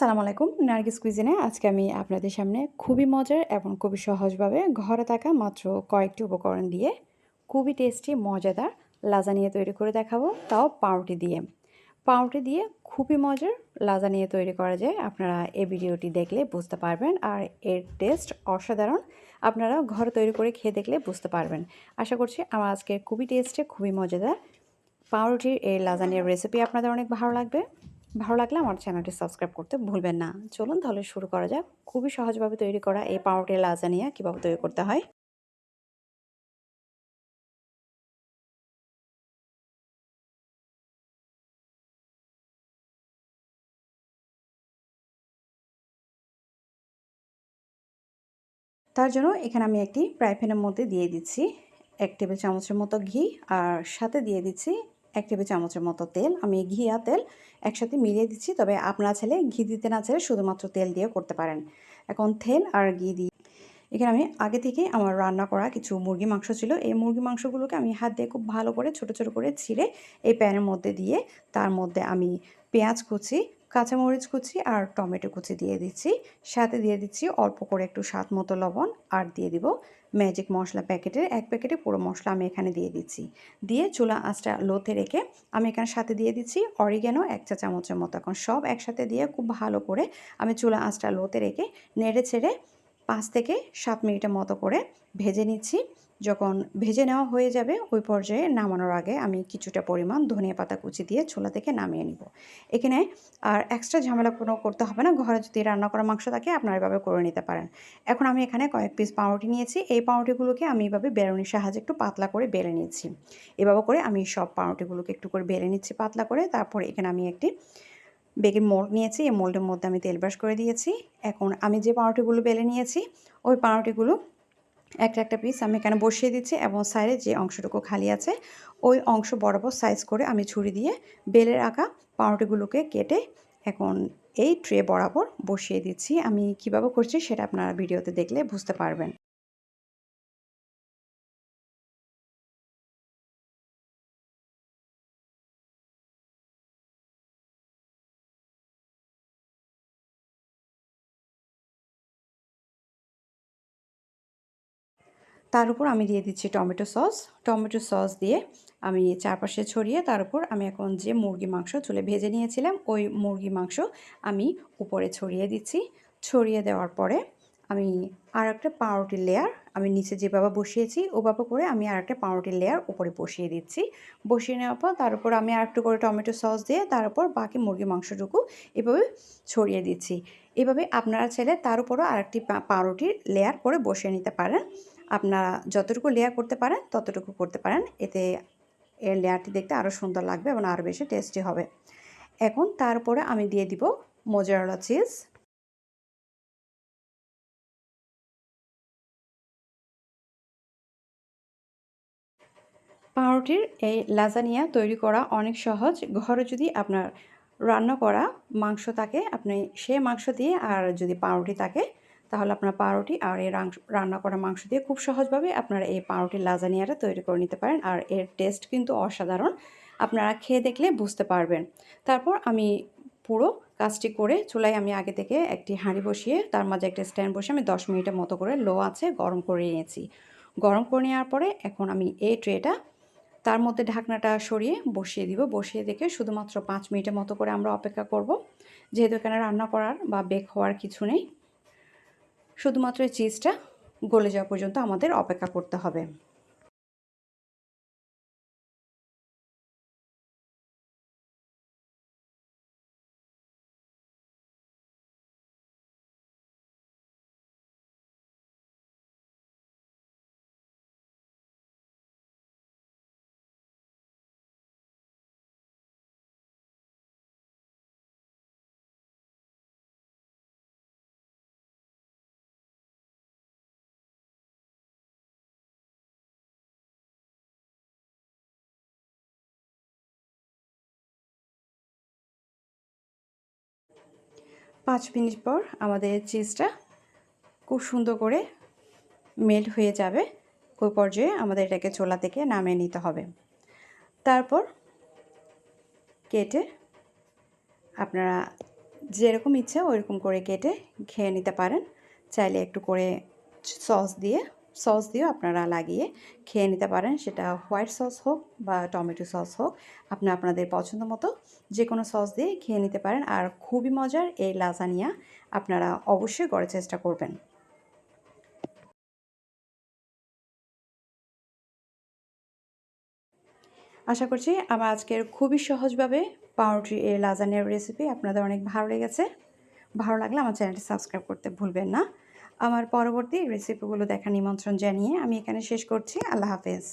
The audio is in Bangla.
আসসালামু আলাইকুম, নার্গিস কুইজিনে আজকে আমি আপনাদের সামনে খুবই মজার এবং খুবই সহজভাবে ঘরে থাকা মাত্র কয়েকটি উপকরণ দিয়ে খুবই টেস্টি, মজাদার লাজানিয়া তৈরি করে দেখাবো। তাও পাউরুটি দিয়ে। পাউরুটি দিয়ে খুবই মজার লাজানিয়া তৈরি করা যায়। আপনারা এই ভিডিওটি দেখলে বুঝতে পারবেন আর এর টেস্ট অসাধারণ। আপনারা ঘরে তৈরি করে খেয়ে দেখলে বুঝতে পারবেন। আশা করছি আমার আজকে খুবই টেস্টে, খুবই মজাদার। পাউরুটির এই লাজানিয়ার রেসিপি আপনাদের অনেক ভালো লাগবে। ভালো লাগলে আমার চ্যানেলটি সাবস্ক্রাইব করতে ভুলবেন না। চলুন তাহলে শুরু করা যাক। খুবই সহজভাবে তৈরি করা এই পাউরুটি লাজানিয়া কীভাবে তৈরি করতে হয়। তার জন্য এখানে আমি একটি ফ্রাই প্যানের মধ্যে দিয়ে দিচ্ছি। এক টেবিল চামচের মতো ঘি আর সাথে দিয়ে দিচ্ছি এক টেবিল চামচের মতো তেল, আমি ঘি আর তেল একসাথে মিলিয়ে দিচ্ছি, তবে আপনারা ছেলে ঘি দিতে না ছেলে শুধুমাত্র তেল দিয়ে করতে পারেন। এখন তেল আর ঘি দিয়ে এখানে আমি আগে থেকে আমার রান্না করা কিছু মুরগি মাংস ছিল। এই মুরগি মাংসগুলোকে আমি হাত দিয়ে খুব ভালো করে, ছোট ছোট করে ছিঁড়ে এই প্যানের মধ্যে দিয়ে তার মধ্যে আমি পেঁয়াজ কুচি, কাঁচামরিচ কুচি আর টমেটো কুচি দিয়ে দিচ্ছি। সাথে দিয়ে দিচ্ছি অল্প করে একটু স্বাদ মতো লবণ আর দিয়ে দিব ম্যাজিক মশলা প্যাকেটের এক প্যাকেটে পুরো মশলা আমি এখানে দিয়ে দিচ্ছি। দিয়ে চুলা আঁচটা লোতে রেখে আমি এখানে সাথে দিয়ে দিচ্ছি অরিগেনও এক চা চামচের মতো। এখন সব একসাথে দিয়ে খুব ভালো করে আমি চুলা আঁচটা লোতে রেখে নেড়ে ছেড়ে পাঁচ থেকে সাত মিনিটের মতো করে ভেজে নিচ্ছি। যখন ভেজে নেওয়া হয়ে যাবে, ওই পর্যায়ে নামানোর আগে আমি কিছুটা পরিমাণ ধনিয়া পাতা কুচি দিয়ে ছোলা থেকে নামিয়ে নিব। এখানে আর এক্সট্রা ঝামেলা কোনো করতে হবে না, ঘরে যদি রান্না করা মাংস থাকে, আপনারা এভাবে করে নিতে পারেন। এখন আমি এখানে কয়েক পিস পাউরুটি নিয়েছি, এই পাউরুটিগুলোকে আমি এভাবে বেরোনির সাহায্যে একটু পাতলা করে বেলে নিয়েছি এভাবে করে আমি সব পাউরুটিগুলোকে একটু করে বেলে নিচ্ছি পাতলা করে, তারপর এখানে আমি একটি বেগের মোল্ড নিয়েছি, এই মোল্ডের মধ্যে আমি তেল ব্রাশ করে দিয়েছি। এখন আমি যে পাউরুটিগুলো বেলে নিয়েছি, ওই পাউরুটিগুলো একটা একটা পিস আমি এখানে বসিয়ে দিচ্ছি এবং সাইডে যে অংশটুকু খালি আছে, ওই অংশ বরাবর সাইজ করে আমি ছুরি দিয়ে বেলের আঁকা পাউরুটিগুলোকে কেটে এখন এই ট্রে বরাবর বসিয়ে দিচ্ছি। আমি কীভাবে করছি সেটা আপনারা ভিডিওতে দেখলে বুঝতে পারবেন। তার উপর আমি দিয়ে দিচ্ছি টমেটো সস। টমেটো সস দিয়ে আমি চারপাশে ছড়িয়ে তার উপর আমি এখন যে মুরগি মাংস চুলে ভেজে নিয়েছিলাম, ওই মুরগি মাংস আমি উপরে ছড়িয়ে দিচ্ছি। ছড়িয়ে দেওয়ার পরে আমি আর একটা পাউরুটির লেয়ার আমি নিচে যে বাবা বসিয়েছি, ও বাবা করে আমি আর একটা পাউরুটির লেয়ার উপরে বসিয়ে দিচ্ছি। বসিয়ে নেওয়ার পর তার উপর আমি আর একটু করে টমেটো সস দিয়ে তার উপর বাকি মুরগি মাংসটুকু এভাবে ছড়িয়ে দিচ্ছি। এভাবে আপনারা চাইলে তার উপরও আরেকটি পাউরুটির লেয়ার করে বসিয়ে নিতে পারেন। আপনারা যতটুকু লেয়ার করতে পারেন, ততটুকু করতে পারেন। এতে এর লেয়ারটি দেখতে আরও সুন্দর লাগবে এবং আরও বেশি টেস্টি হবে। এখন তারপরে আমি দিয়ে দিব মোজারলা চিজ পাউরুটির এই লাজানিয়া তৈরি করা অনেক সহজ। ঘরে যদি আপনার রান্না করা মাংস থাকে, আপনি সে মাংস দিয়ে আর যদি পাউরুটি থাকে, তাহলে আপনার পাউরুটি আর এই রান্না করা মাংস দিয়ে খুব সহজভাবে আপনারা এই পাউরুটির লাজানিয়াটা তৈরি করে নিতে পারেন। আর এর টেস্ট কিন্তু অসাধারণ। আপনারা খেয়ে দেখলে বুঝতে পারবেন। তারপর আমি পুরো কাজটি করে চুলায় আমি আগে থেকে একটি হাঁড়ি বসিয়ে, তার মাঝে একটা স্ট্যান্ড বসে আমি দশ মিনিটের মতো করে লো আছে গরম করে নিয়েছি। গরম করে নেওয়ার পরে এখন আমি এই ট্রেটা তার মধ্যে ঢাকনাটা সরিয়ে বসিয়ে দিব। বসিয়ে দেখে শুধুমাত্র পাঁচ মিনিটের মতো করে আমরা অপেক্ষা করব। যেহেতু এখানে রান্না করার বা বেক হওয়ার কিছু নেই, শুধুমাত্র এই চিজটা গলে যাওয়া পর্যন্ত আমাদের অপেক্ষা করতে হবে। পাঁচ মিনিট পর আমাদের চিজটা খুব সুন্দর করে মেল্ট হয়ে যাবে। ওই পর্যায়ে আমাদের এটাকে চোলা থেকে নামিয়ে নিতে হবে। তারপর কেটে আপনারা যেরকম ইচ্ছা ওইরকম করে কেটে খেয়ে নিতে পারেন। চাইলে একটু করে সস দিয়ে সস দিয়েও আপনারা লাগিয়ে খেয়ে নিতে পারেন। সেটা হোয়াইট সস হোক বা টমেটো সস হোক, আপনি আপনাদের পছন্দ মতো যে কোনো সস দিয়ে খেয়ে নিতে পারেন। আর খুবই মজার এই লাজানিয়া আপনারা অবশ্যই করার চেষ্টা করবেন। আশা করছি আমার আজকের খুবই সহজভাবে পাউরুটি এর লাজানিয়ার রেসিপি আপনাদের অনেক ভালো লেগেছে। ভালো লাগলে আমার চ্যানেলটি সাবস্ক্রাইব করতে ভুলবেন না। আমার পরবর্তী রেসিপিগুলো দেখার নিমন্ত্রণ জানিয়ে আমি এখানে শেষ করছি। আল্লাহ হাফেজ।